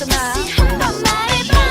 จะมา